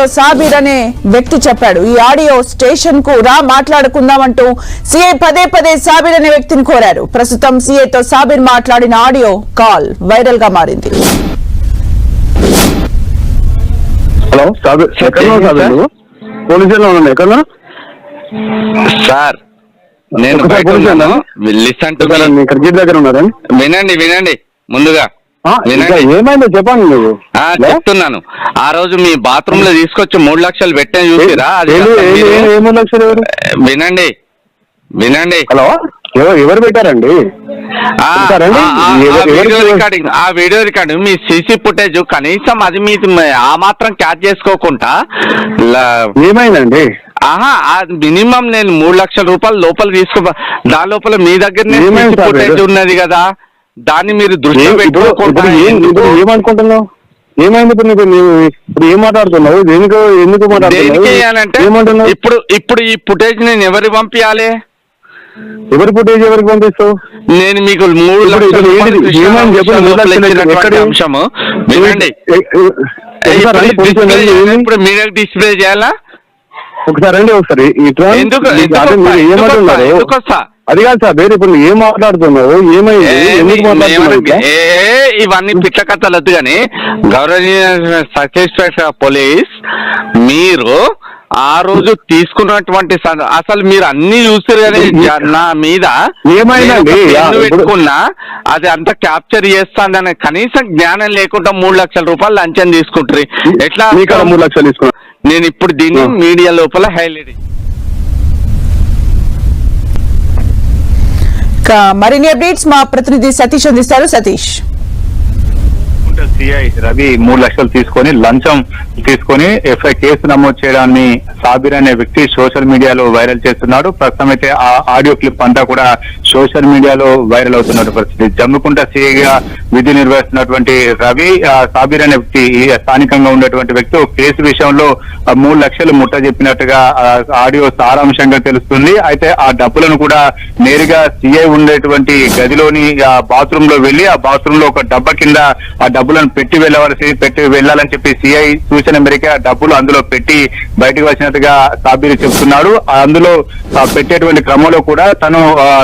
ఆడియోలో సాబీర్ అనే వ్యక్తి చెప్పాడు. ఈ ఆడియో స్టేషన్కు రా మాట్లాడుకుందామంటూ సీఐ పదే పదే సాబీర్ అనే వ్యక్తిని కోరారు. ప్రస్తుతం సీఐతో సాబీర్ మాట్లాడిన ఆడియో కాల్ వైరల్గా మారింది. హలో? సార్. నేను బయట ఉన్నాను వినండి వినండి. ముందుగా ఏమైందో చెప్పండి నువ్వు? చెప్తున్నాను. ఆ రోజు మీ బాత్రూమ్లో తీసుకొచ్చి మూడు లక్షలు పెట్టాను చూసిరా మూడు లక్షలు వినండి. వినండి. హలో? ఎవరు పెట్టారండి? వీడియో రికార్డింగ్ ఆ వీడియో రికార్డింగ్ మీ సీసీ ఫుటేజ్ కనీసం అది మీ ఆ మాత్రం క్యాచ్ చేసుకోకుండా ఏమైందండి? ఆహా మినిమం నేను మూడు లక్షల రూపాయలు లోపల తీసుకో దాని లోపల మీ సార్ ఫుటేజ్? ఉన్నది కదా. దాన్ని మీరు దృష్టి ఏమనుకుంటున్నావు? ఏమైంది ఇప్పుడు నీకు? ఇప్పుడు ఏం మాట్లాడుతున్నావు? దేనికి ఎందుకు దేనికి మాట్లాడుతున్నావు చేయాలంటే ఏమంటున్నావు? ఇప్పుడు ఇప్పుడు ఈ ఫుటేజ్ నేను ఎవరికి పంపించాలి ఎవరి ఫుటేజ్ ఎవరికి పంపిస్తావు? నేను మీకు మూడు ఇప్పుడు? అంశము. వినండి. పోలీసు డిస్ప్లే చేయాలా? ఒకసారి రండి ఒకసారి. ఎందుకు ఎందుకు వస్తా? అది కాదు సార్ వేరే ఇప్పుడు ఏం మాట్లాడుతున్నావు ఏమైంది? ఎందుకు మాట్లాడుతున్నావు ఇవన్నీ పిట్ల కథలు వద్దు కానీ గౌరవనీయ సాటిస్ఫాక్షన్ పోలీస్ మీరు ఆ రోజు తీసుకున్నటువంటి అసలు మీరు అన్ని చూసారు కానీ జ- నా మీద పెట్టుకున్నా అది అంతా క్యాప్చర్ చేస్తానని కనీసం జ్ఞానం లేకుండా మూడు లక్షల రూపాయలు లంచం తీసుకుంటారు ఎట్లా మూడు లక్షలు తీసుకున్నా. నేను ఇప్పుడు దీన్ని ఆ. మీడియా లోపల హైలైట్ మరిన్ని అప్డేట్స్ మా ప్రతినిధి సతీష్ అందిస్తారు. సతీష్. సిఐ రవి మూడు లక్షలు తీసుకొని లంచం తీసుకొని ఎఫ్ఐ కేసు నమోదు చేయడాన్ని సాబిర్ అనే వ్యక్తి సోషల్ మీడియాలో వైరల్ చేస్తున్నాడు. ప్రస్తుతం అయితే ఆ ఆడియో క్లిప్ అంతా కూడా సోషల్ మీడియాలో వైరల్ అవుతున్న పరిస్థితి. జమ్మికుంట సిఐగా విధి నిర్వహిస్తున్నటువంటి రవి సాబిర్ అనే వ్యక్తి స్థానికంగా ఉన్నటువంటి వ్యక్తి కేసు విషయంలో మూడు లక్షలు ముట్ట చెప్పినట్టుగా ఆడియో సారాంశంగా తెలుస్తుంది. అయితే ఆ డబ్బులను కూడా నేరుగా సిఐ ఉండేటువంటి గదిలోని బాత్రూమ్లో వెళ్ళి ఆ బాత్రూమ్లో ఒక డబ్బా కింద ఆ డబ్బులను పెట్టి వెళ్ళవలసి పెట్టి వెళ్ళాలని చెప్పి సిఐ సూచన మేరకు ఆ డబ్బులు అందులో పెట్టి బయటకు వచ్చినట్టుగా సాబీర్ చెప్తున్నాడు అందులో పెట్టేటువంటి క్రమంలో కూడా తను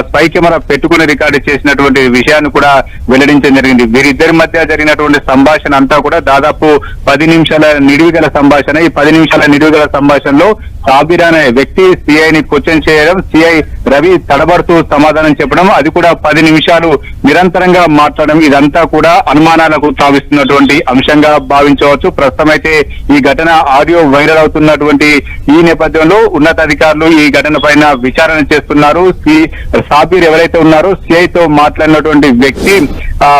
స్పై కెమెరా పెట్టుకుని రికార్డు చేసినటువంటి విషయాన్ని కూడా వెల్లడించడం జరిగింది. వీరిద్దరి మధ్య జరిగినటువంటి సంభాషణ అంతా కూడా దాదాపు పది నిమిషాల నిడివిగల సంభాషణ. ఈ పది నిమిషాల నిడివిగల సంభాషణలో సాబీర్ అనే వ్యక్తి సిఐని క్వశ్చన్ చేయడం సిఐ రవి తడబడుతూ సమాధానం చెప్పడం అది కూడా పది నిమిషాలు నిరంతరంగా మాట్లాడడం ఇదంతా కూడా అనుమానాలకు తావిస్తున్నటువంటి అంశంగా భావించవచ్చు. ప్రస్తుతం అయితే ఈ ఘటన ఆడియో వైరల్ అవుతున్నటువంటి ఈ నేపథ్యంలో ఉన్నతాధికారులు ఈ ఘటన పైన విచారణ చేస్తున్నారు. సి సాబీర్ ఎవరైతే ఉన్నారో సిఐతో మాట్లాడినటువంటి వ్యక్తి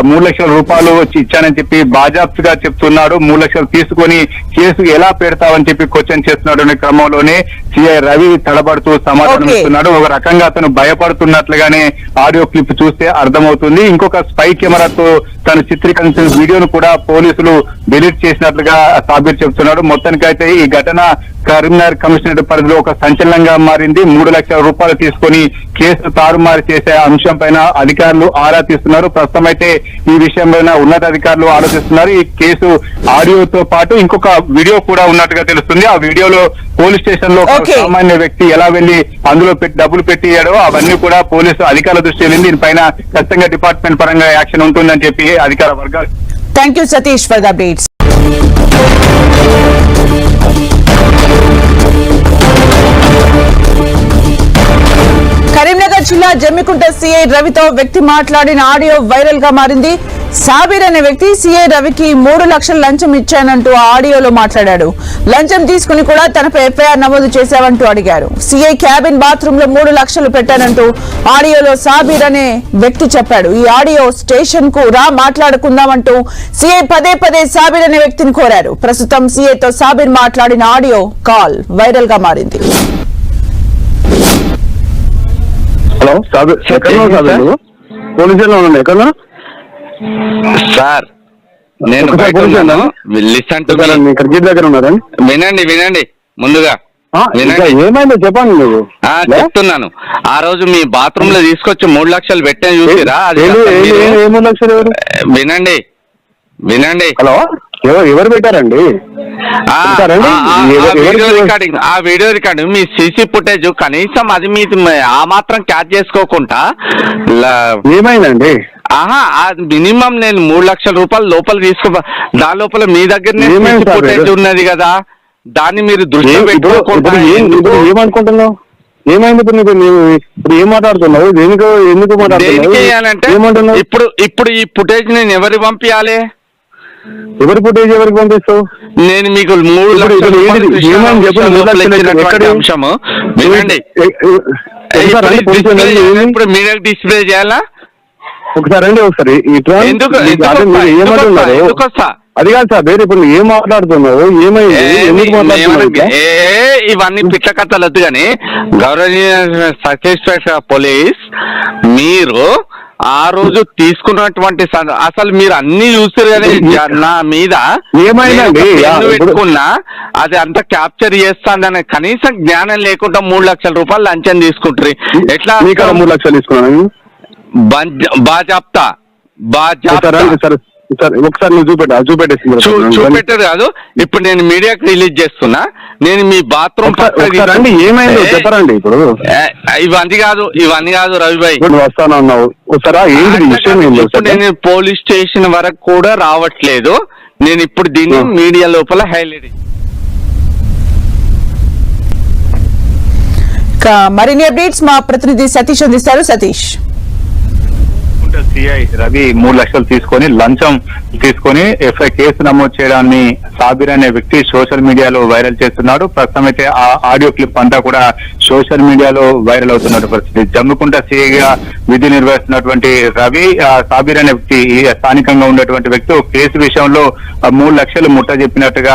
మూడు లక్షల రూపాయలు వచ్చి ఇచ్చానని చెప్పి బాజాప్తుగా చెప్తున్నాడు. మూడు లక్షలు తీసుకొని కేసు ఎలా పెడతావని చెప్పి క్వశ్చన్ చేస్తున్నటువంటి క్రమంలోనే సిఐ రవి తడబడుతూ సమాధానం. ఇస్తున్నాడు. ఒక రకంగా అతను భయపడుతున్నట్లుగానే ఆడియో క్లిప్ చూస్తే అర్థమవుతుంది. ఇంకొక స్పై కెమెరాతో తను చిత్రీకరించిన వీడియోను కూడా పోలీసులు డిలీట్ చేసినట్లుగా సాబీర్ చెప్తున్నాడు. మొత్తానికైతే ఈ ఘటన కరీంనగర్ కమిషనరేట్ పరిధిలో ఒక సంచలనంగా మారింది. మూడు లక్షల రూపాయలు తీసుకొని కేసు తారుమారు చేసే అంశం పైన అధికారులు ఆరా తీస్తున్నారు. ప్రస్తుతం అయితే ఈ విషయం పైన ఉన్నతాధికారులు ఆలోచిస్తున్నారు. ఈ కేసు ఆడియోతో పాటు ఇంకొక వీడియో కూడా ఉన్నట్టుగా తెలుస్తుంది. ఆ వీడియోలో పోలీస్ స్టేషన్లో. సామాన్య వ్యక్తి ఎలా వెళ్ళి అందులో పెట్టి డబ్బులు పెట్టియాడో అవన్నీ కూడా పోలీసు అధికారుల దృష్టి వెళ్ళింది దీనిపైన ఖచ్చితంగా డిపార్ట్మెంట్ పరంగా యాక్షన్ ఉంటుందని చెప్పి అధికార వర్గాలు thank you Satish for the updates Karimnagar జిల్లా జమ్మికుంట సీఐ రవితో వ్యక్తి మాట్లాడిన ఆడియో వైరల్గా మారింది. సాబీర్ అనే వ్యక్తి సీఐ రవికి మూడు లక్షల లంచం ఇచ్చానంటూ ఆడియోలో మాట్లాడాడు. లంచం తీసుకుని కూడా తనపై ఎఫ్ఐఆర్ నమోదు చేశావంటూ అడిగారు. సీఐ క్యాబిన్ బాత్రూమ్లో మూడు లక్షలు పెట్టానంటూ ఆడియోలో సాబీర్ అనే వ్యక్తి చెప్పాడు. ఈ ఆడియో స్టేషన్కు రా మాట్లాడుకుందామంటూ సీఐ పదే పదే సాబీర్ అనే వ్యక్తిని కోరారు. ప్రస్తుతం సీఐతో సాబీర్ మాట్లాడిన ఆడియో కాల్ వైరల్గా మారింది. హలో? సాబి ఎక్కడ నువ్వు? పోలీసులో ఉన్నాను ఎక్కడ? సార్ నేను ఒకసారి బయట పోలీసులు ఉన్నాను? లిసన్ టు మీ ఇక్కడ గేట్ దగ్గర ఉన్నారండి వినండి వినండి. ముందుగా ఆ, ఇంకా వినండి ఏమైందో చెప్పండి నువ్వు. ఆ, లే? చెప్తున్నాను. ఆ రోజు మీ బాత్రూమ్లో తీసుకొచ్చి మూడు లక్షలు పెట్టాను చూసిరా? అది ఏలు- అసలు ఏలు- మీరు- ఏలు- ఏ మూడు లక్షలు ఎవరు? వినండి వినండి. హలో? ఎవరు ఎవరు పెట్టారండి? ఎవరు- ఎవరు- రికార్డింగ్ ఆ వీడియో రికార్డింగ్ మీ సీసీ ఫుటేజ్ కనీసం అది మీ ఆ మాత్రం క్యాచ్ చేసుకోకుండా ఏమైందండి? ఆహా మినిమం నేను మూడు లక్షల రూపాయలు లోపల తీసుకో దాని లోపల మీ దగ్గరనే ఏమైంది సీసీ సార్ ఫుటేజ్? ఉన్నది కదా. దాన్ని మీరు దృష్టి పెట్టుకోకుండా ఏమనుకుంటున్నావు? ఏమైంది ఇప్పుడు నీకు? ఇప్పుడు ఏం మాట్లాడుతున్నావు? దేనికి ఎందుకు దేనికి మాట్లాడుతున్నావు? చేయాలంటే ఏమంటున్నావు? ఇప్పుడు ఇప్పుడు ఈ ఫుటేజ్ నేను ఎవరికి పంపించాలి ఎవరి ఫుటేజ్ ఎవరికి పంపిస్తావు? నేను మీకు మూడు ఇప్పుడు లక్షల? అంశము. డిస్ప్లే చేయాలా? ఒకసారి రండి ఒకసారి. ఇట్లా అదే? ఏమంటున్నారు కాదు సార్ వేరే ఇప్పుడు ఏం మాట్లాడుతున్నావు ఏమైంది? ఎందుకు మాట్లాడుతున్నావు ఇవన్నీ పిట్ల కథలు వద్దు కానీ గౌరవనీయ సాటిస్ఫాక్షన్ పోలీస్ మీరు ఆ రోజు తీసుకున్నటువంటి అసలు మీరు అన్ని చూసారు కానీ జ- నా మీద పెట్టుకున్నా అది అంతా క్యాప్చర్ చేస్తానని కనీసం జ్ఞానం లేకుండా మూడు లక్షల రూపాయలు లంచం తీసుకుంటారు ఎట్లా మూడు లక్షలు తీసుకున్నాను బంజ- బాజాప్తా. బాజాప్తా. సార్ సార్ ఒకసారి నువ్వు చూపెట్టు అది చూపెట్టారు కాదు. ఇప్పుడు నేను మీడియాకి రిలీజ్ చేస్తున్నా. నేను మీ బాత్రూమ్ రండి ఏమైందో చెప్పరండి ఇప్పుడు. ఇవన్నీ కాదు ఇవన్నీ కాదు రవిభాయ్ ఇప్పుడు వస్తాను అన్నావు. ఏంటి విషయం నేను పోలీస్ స్టేషన్ వరకు కూడా రావట్లేదు. నేను ఇప్పుడు దీన్ని. మీడియా లోపల హైలైట్ మరిన్ని అప్డేట్స్ మా ప్రతినిధి సతీష్ అందిస్తారు. సతీష్. సిఐ రవి మూడు లక్షలు తీసుకొని లంచం తీసుకొని ఎఫ్ఐ కేసు నమోదు చేయడాన్ని సాబిర్ అనే వ్యక్తి సోషల్ మీడియాలో వైరల్ చేస్తున్నాడు. ప్రస్తుతం అయితే ఆ ఆడియో క్లిప్ అంతా కూడా సోషల్ మీడియాలో వైరల్ అవుతున్న పరిస్థితి. జమ్మికుంట సిఐగా విధి నిర్వహిస్తున్నటువంటి రవి సాబీర్ అనే వ్యక్తి స్థానికంగా ఉన్నటువంటి వ్యక్తి కేసు విషయంలో మూడు లక్షలు ముట్ట చెప్పినట్టుగా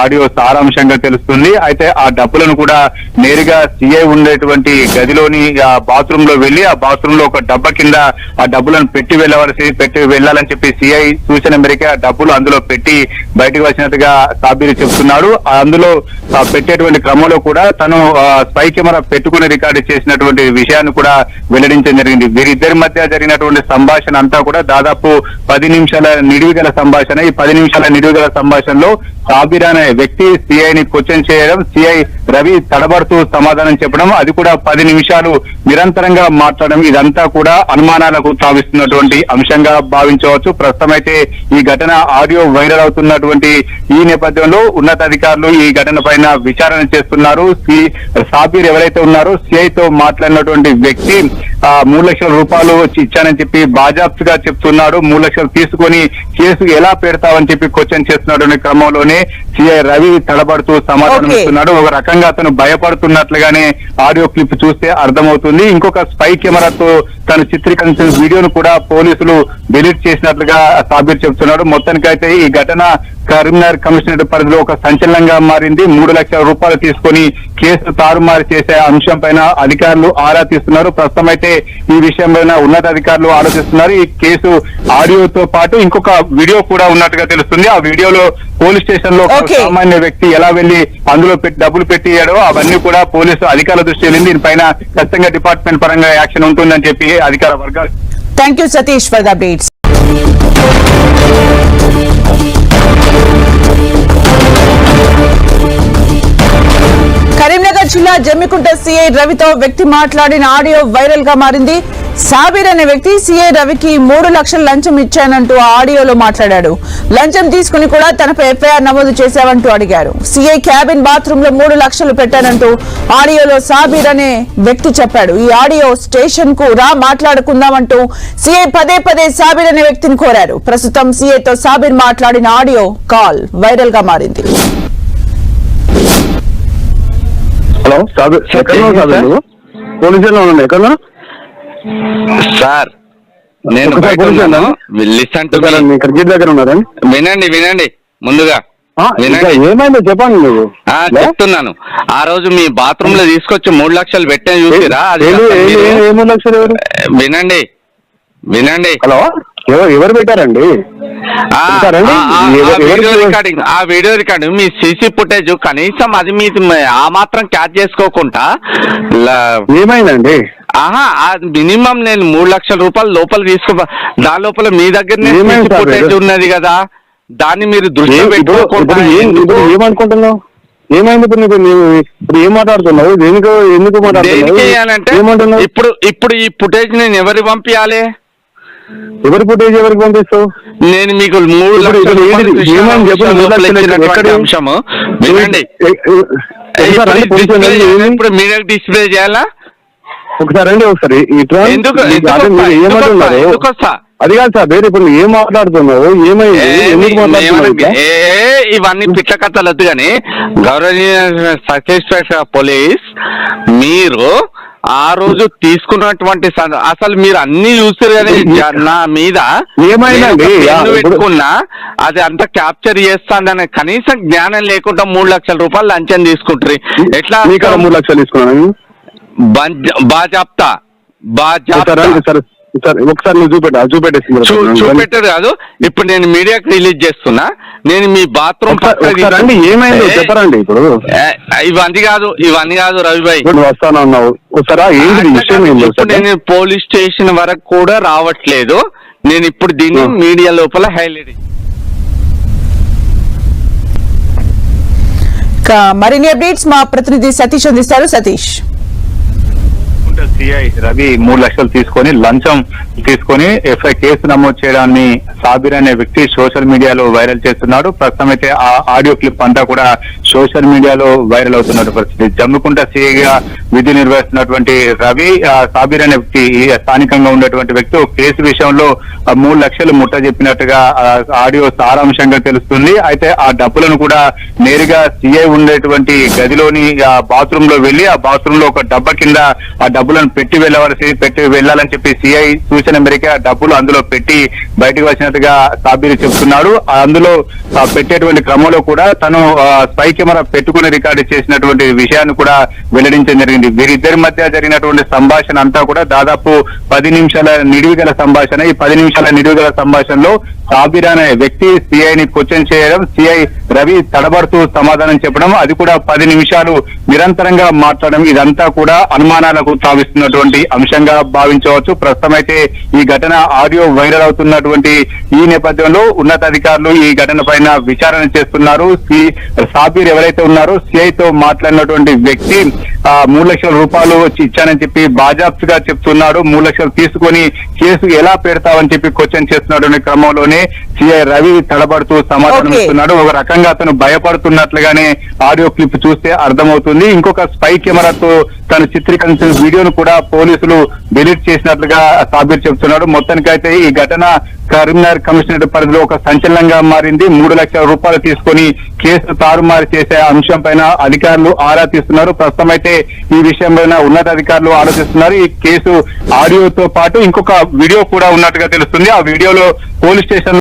ఆడియో సారాంశంగా తెలుస్తుంది. అయితే ఆ డబ్బులను కూడా నేరుగా సిఐ ఉండేటువంటి గదిలోని ఆ బాత్రూమ్లో వెళ్ళి ఆ బాత్రూమ్లో ఒక డబ్బా కింద ఆ డబ్బులను పెట్టి వెళ్ళవలసి పెట్టి వెళ్ళాలని చెప్పి సిఐ సూచన మేరకు ఆ డబ్బులు అందులో పెట్టి బయటకు వచ్చినట్టుగా సాబీర్ చెప్తున్నాడు అందులో పెట్టేటువంటి క్రమంలో కూడా తను ఆ, కెమెరా పెట్టుకుని రికార్డు చేసినటువంటి విషయాన్ని కూడా వెల్లడించడం జరిగింది. వీరిద్దరి మధ్య జరిగినటువంటి సంభాషణ అంతా కూడా దాదాపు పది నిమిషాల నిడివిగల సంభాషణ. ఈ పది నిమిషాల నిడివిగల సంభాషణలో సాబిర్ అనే వ్యక్తి సిఐని క్వశ్చన్ చేయడం సిఐ రవి తడబడుతూ సమాధానం చెప్పడం అది కూడా పది నిమిషాలు నిరంతరంగా మాట్లాడడం ఇదంతా కూడా అనుమానాలకు తావిస్తున్నటువంటి అంశంగా భావించవచ్చు. ప్రస్తుతం అయితే ఈ ఘటన ఆడియో వైరల్ అవుతున్నటువంటి ఈ నేపథ్యంలో ఉన్నతాధికారులు ఈ ఘటన పైన విచారణ చేస్తున్నారు. సి ఎవరైతే ఉన్నారో సిఐతో మాట్లాడినటువంటి వ్యక్తి మూడు లక్షల రూపాయలు వచ్చి ఇచ్చానని చెప్పి బాజాప్తుగా చెప్తున్నాడు. మూడు లక్షలు తీసుకొని కేసు ఎలా పెడతావని చెప్పి క్వశ్చన్ చేస్తున్నటువంటి క్రమంలోనే సిఐ రవి తడబడుతూ సమాధానం. ఇస్తున్నాడు. ఒక రకంగా అతను భయపడుతున్నట్లుగానే ఆడియో క్లిప్ చూస్తే అర్థమవుతుంది. ఇంకొక స్పై కెమెరాతో తను చిత్రీకరించిన వీడియోను కూడా పోలీసులు డిలీట్ చేసినట్లుగా సాబీర్ చెప్తున్నాడు. మొత్తానికైతే ఈ ఘటన కరీంనగర్ కమిషనరేట్ పరిధిలో ఒక సంచలనంగా మారింది. మూడు లక్షల రూపాయలు తీసుకొని కేసు తారుమారు చేసే అంశం పైన అధికారులు ఆరా తీస్తున్నారు. ప్రస్తుతం అయితే ఈ విషయం పైన ఉన్నతాధికారులు ఆలోచిస్తున్నారు. ఈ కేసు ఆడియోతో పాటు ఇంకొక వీడియో కూడా ఉన్నట్టుగా తెలుస్తుంది. ఆ వీడియోలో పోలీస్ స్టేషన్లో. సామాన్య వ్యక్తి ఎలా వెళ్ళి అందులో పెట్టి డబ్బులు పెట్టియాడో అవన్నీ కూడా పోలీసు అధికారుల దృష్టి వెళ్ళింది. దీనిపైన ఖచ్చితంగా డిపార్ట్మెంట్ పరంగా యాక్షన్ ఉంటుందని చెప్పి అధికార వర్గాలు thank you Satish for the updates జిల్లా జమ్మికుంట సీఐ రవితో వ్యక్తి మాట్లాడిన ఆడియో వైరల్గా మారింది. సాబీర్ అనే వ్యక్తి సీఐ రవికి మూడు లక్షల లంచం ఇచ్చానంటూ ఆ ఆడియోలో మాట్లాడాడు. లంచం తీసుకుని కూడా తనపై ఎఫ్ఐఆర్ నమోదు చేశావంటూ అడిగారు. సీఐ క్యాబిన్ బాత్రూమ్లో మూడు లక్షలు పెట్టానంటూ ఆడియోలో సాబీర్ అనే వ్యక్తి చెప్పాడు. ఈ ఆడియో స్టేషన్కు రా మాట్లాడుకుందామంటూ సీఐ పదే పదే సాబీర్ అనే వ్యక్తిని కోరారు. ప్రస్తుతం సీఐతో సాబీర్ మాట్లాడిన ఆడియో కాల్ వైరల్గా మారింది. హలో సాబు ఎక్కడ నువ్వు? పోలీస్ ఉన్నాను ఎక్కడ సార్ నేను ఒకసారి బయట పోలీసు ఉన్నాను. అన్నా? లిసన్ టు మీ ఇక్కడ గేట్ దగ్గర ఉన్నారండి వినండి వినండి. ముందుగా ఏమైందో చెప్పండి నువ్వు? చెప్తున్నాను. ఆ రోజు మీ బాత్రూమ్లో తీసుకొచ్చి మూడు లక్షలు పెట్టే చూసిరా? అది వినండి. వినండి. హలో? ఎవరు పెట్టారండి? వీడియో రికార్డింగ్ ఆ వీడియో రికార్డింగ్ మీ సీసీ ఫుటేజ్ కనీసం అది మీ ఆ మాత్రం క్యాచ్ చేసుకోకుండా ఏమైందండి? ఆహా మినిమం నేను మూడు లక్షల రూపాయలు లోపల తీసుకో దాని లోపల మీ దగ్గరనే ఏమైంది సీసీ సార్ ఫుటేజ్? ఉన్నది కదా దాన్ని మీరు ఇప్పుడు పెట్టుకోకుండా ఏమనుకుంటున్నావు ఏమైంది ఇప్పుడు నీకు ఇప్పుడు ఏం మాట్లాడుతున్నావు? ఎందుకు ఎందుకు దేనికి మాట్లాడుతున్నావు? ఇప్పుడు ఇప్పుడు ఈ ఫుటేజ్ నేను ఎవరికి పంపించాలి ఎవరి ఫుటేజ్ ఎవరికి పంపిస్తావు? నేను మీకు మూడు అంశము. ఇప్పుడు డిస్ప్లే చేయాలా? ఏమి- ఇప్పుడు మీడియాకి డిస్ప్లే చేయాలా? ఒకసారి రండి ఒకసారి. ఇట్లా అదే? ఏమంటున్నారు కాదు సార్ వేరే ఇప్పుడు ఏం మాట్లాడుతున్నావు? ఏమైంది? ఇవన్నీ పిట్ల కథలు వద్దు కానీ గౌరవనీయ సర్కిల్ పోలీస్ మీరు ఆ రోజు తీసుకున్నటువంటి అసలు మీరు అన్ని చూసారు కానీ జ- నా మీద ఏమైందండి? పెట్టుకున్నా అది అంతా క్యాప్చర్ చేస్తానని కనీసం జ్ఞానం లేకుండా మూడు లక్షల రూపాయలు లంచం తీసుకుంటారు. ఎట్లా మూడు లక్షలు తీసుకున్నాను. బాగా చెప్తా బాగా ఒకసారి రండి సార్ సార్ ఒకసారి నువ్వు చూపెట్టు అది చూపెట్టారు కాదు. ఇప్పుడు నేను మీడియాకి రిలీజ్ చేస్తున్నా. నేను మీ బాత్రూమ్ రండి ఏమైంది చెప్పరండి ఇప్పుడు. ఇవన్నీ కాదు ఇవన్నీ కాదు రవిభాయ్ నువ్వు వస్తాను అన్నావు. ఏంటి విషయం? నేను పోలీస్ స్టేషన్ వరకు కూడా రావట్లేదు. నేను ఇప్పుడు దీన్ని. మీడియా లోపల హైలైట్ మరిన్ని అప్డేట్స్ మా ప్రతినిధి సతీష్ అందిస్తారు. సతీష్. సిఐ రవి మూడు లక్షలు తీసుకొని లంచం తీసుకొని ఎఫ్ఐ కేసు నమోదు చేయడాన్ని సాబిర్ అనే వ్యక్తి సోషల్ మీడియాలో వైరల్ చేస్తున్నాడు. ప్రస్తుతం అయితే ఆ ఆడియో క్లిప్ అంతా కూడా సోషల్ మీడియాలో వైరల్ అవుతున్న పరిస్థితి. జమ్మికుంట సిఐగా విధి నిర్వహిస్తున్నటువంటి రవి సాబిర్ అనే వ్యక్తి స్థానికంగా ఉన్నటువంటి వ్యక్తి కేసు విషయంలో మూడు లక్షలు ముట్ట చెప్పినట్టుగా ఆడియో సారాంశంగా తెలుస్తుంది. అయితే ఆ డబ్బులను కూడా నేరుగా సిఐ ఉండేటువంటి గదిలోని బాత్రూమ్లో వెళ్ళి ఆ బాత్రూమ్లో ఒక డబ్బా కింద ఆ డబ్బులను పెట్టి వెళ్ళవలసి పెట్టి వెళ్ళాలని చెప్పి సిఐ సూచన మేరకే ఆ డబ్బులు అందులో పెట్టి బయటకు వచ్చినట్టుగా సాబీరు చెప్తున్నాడు అందులో పెట్టేటువంటి క్రమంలో కూడా తను స్పై కెమెరా పెట్టుకుని రికార్డు చేసినటువంటి విషయాన్ని కూడా వెల్లడించడం జరిగింది. వీరిద్దరి మధ్య జరిగినటువంటి సంభాషణ అంతా కూడా దాదాపు పది నిమిషాల నిడివిగల సంభాషణ. ఈ పది నిమిషాల నిడివిగల సంభాషణలో సాబిర్ అనే వ్యక్తి సిఐని క్వశ్చన్ చేయడం సిఐ రవి తడబడుతూ సమాధానం చెప్పడం అది కూడా పది నిమిషాలు నిరంతరంగా మాట్లాడడం ఇదంతా కూడా అనుమానాలకు భావిస్తున్నటువంటి అంశంగా భావించవచ్చు. ప్రస్తుతం అయితే ఈ ఘటన ఆడియో వైరల్ అవుతున్నటువంటి ఈ నేపథ్యంలో ఉన్నతాధికారులు ఈ ఘటన పైన విచారణ చేస్తున్నారు. సి సాబీర్ ఎవరైతే ఉన్నారో సిఐతో మాట్లాడినటువంటి వ్యక్తి మూడు లక్షల రూపాయలు ఇచ్చానని చెప్పి బాజాప్తుగా చెప్తున్నాడు. మూడు లక్షలు తీసుకొని కేసు ఎలా పెడతావని చెప్పి క్వశ్చన్ చేస్తున్నటువంటి క్రమంలోనే సిఐ రవి తడబడుతూ సమాధానం. ఇస్తున్నాడు. ఒక రకంగా అతను భయపడుతున్నట్లుగానే ఆడియో క్లిప్ చూస్తే అర్థమవుతుంది. ఇంకొక స్పై కెమెరాతో తను చిత్రీకరించిన వీడియోను కూడా పోలీసులు డిలీట్ చేసినట్లుగా సాబీర్ చెబుతున్నాడు మొత్తానికైతే ఈ ఘటన కరీంనగర్ కమిషనరేట్ పరిధిలో ఒక సంచలనంగా మారింది. మూడు లక్షల రూపాయలు తీసుకొని కేసు తారుమారు చేసే అంశం పైన అధికారులు ఆరా తీస్తున్నారు. ప్రస్తుతం అయితే ఈ విషయం పైన ఉన్నతాధికారులు ఆలోచిస్తున్నారు. ఈ కేసు ఆడియోతో పాటు ఇంకొక వీడియో కూడా ఉన్నట్టుగా తెలుస్తుంది. ఆ వీడియోలో పోలీస్ స్టేషన్